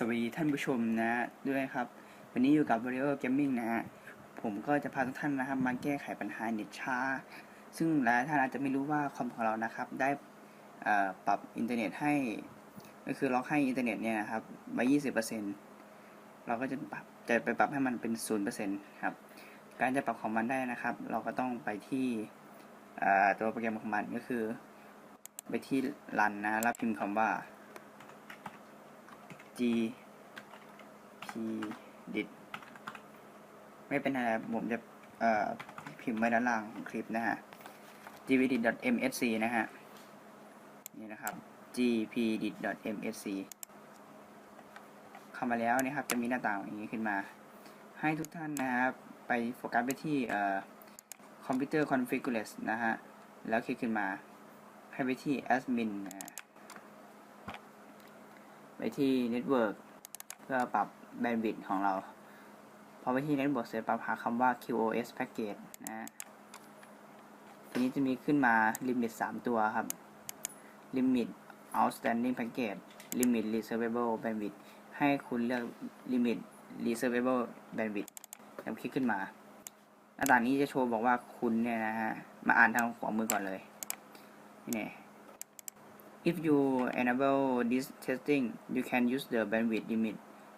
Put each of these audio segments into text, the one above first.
สวัสดีท่านผู้ชมนะด้วยครับ วันนี้อยู่กับ v a r i o Gaming นะฮะผมก็จะพาทุกท่านนะครับมาแก้ไขปัญหาเน็ตช้า ซึ่งหลายท่านอาจจะไม่รู้ว่าคอมของเรานะครับ ได้ปรับอินเทอร์เน็ตให้ ก็คือล็อกให้อินเทอร์เน็ตเนี่ยนะครับไว้20%เปอร์เซ็นต์เราก็จะปรับจะไปปรับให้มันเป็น0%ครับ การจะปรับของมันได้นะครับ เราก็ต้องไปที่ตัวโปรแกรมของมันก็คือ ไปที่รันนะแล้วพิมพ์คำว่า G P dit ไม่เป็นไรครับผมจะพิมพ์ไว้ด้านล่างของคลิปนะฮะ gpdit.msc นะฮะ นี่นะครับ gpdit.msc เข้ามาแล้วนะครับ จะมีหน้าต่างอย่างนี้ขึ้นมา ให้ทุกท่านนะครับ ไปโฟกัสไปที่เอ่อ computer configures นะฮะ แล้วคลิกขึ้นมา ให้ไปที่ admin นะ ไปที่ Network เพื่อปรับแบนด์วิดต์ของเรา พอไปที่ Network เสร็จปั๊บหาคำว่า QoS Package นะฮะทีนี้จะมีขึ้นมา Limit 3 ตัวครับ Limit Outstanding Package Limit Reservable Bandwidth ให้คุณเลือก Limit Reservable Bandwidth แล้วคลิกขึ้นมาหน้าต่างนี้จะโชว์บอกว่าคุณเนี่ยนะฮะ มาอ่านทางขวามือก่อนเลยนี่ If you enable this testing, you can use the bandwidth limit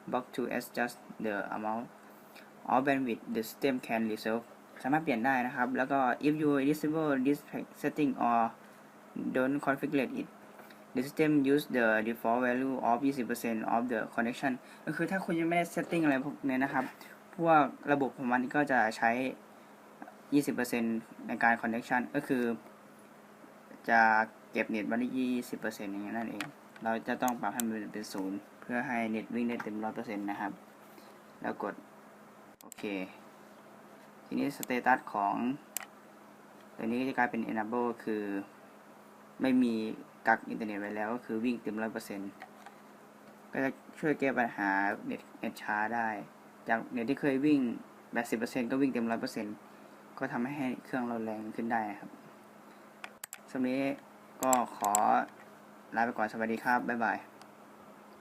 box to adjust the amount of bandwidth the system can reserve สามารถเปลี่ยนได้นะครับ แล้วก็ if you disable this setting or don't configure it the system use the default value of 20% of the connection ก็คือถ้าคุณยังไม่ได้ setting อะไรพวกนี้นะครับ พวกระบบของมันก็จะใช้ 20%ในการ connection ก็คือ จะเก็บเน็ตไว้ที่ยี่สิบเปอร์เซ็นต์อย่างนี้นั่นเอง เราจะต้องปรับให้มันเป็นศูนย์เพื่อให้เน็ตวิ่งได้เต็มร้อยเปอร์เซ็นต์นะครับ แล้วกด โอเค ทีนี้สเตตัสของตัวนี้จะกลายเป็น enable คือ ไม่มีกักอินเทอร์เน็ตไว้แล้วก็คือวิ่งเต็มร้อยเปอร์เซ็นต์ก็จะช่วยแก้ปัญหาเน็ตเน็ตช้าได้ จากเน็ตที่เคยวิ่งแปดสิบเปอร์เซ็นต์ก็วิ่งเต็มร้อยเปอร์เซ็นต์ก็ทำให้เครื่องเราแรงขึ้นได้ครับ สำหรับนี้ก็ขอลาไปก่อนสวัสดีครับ บ๊ายบาย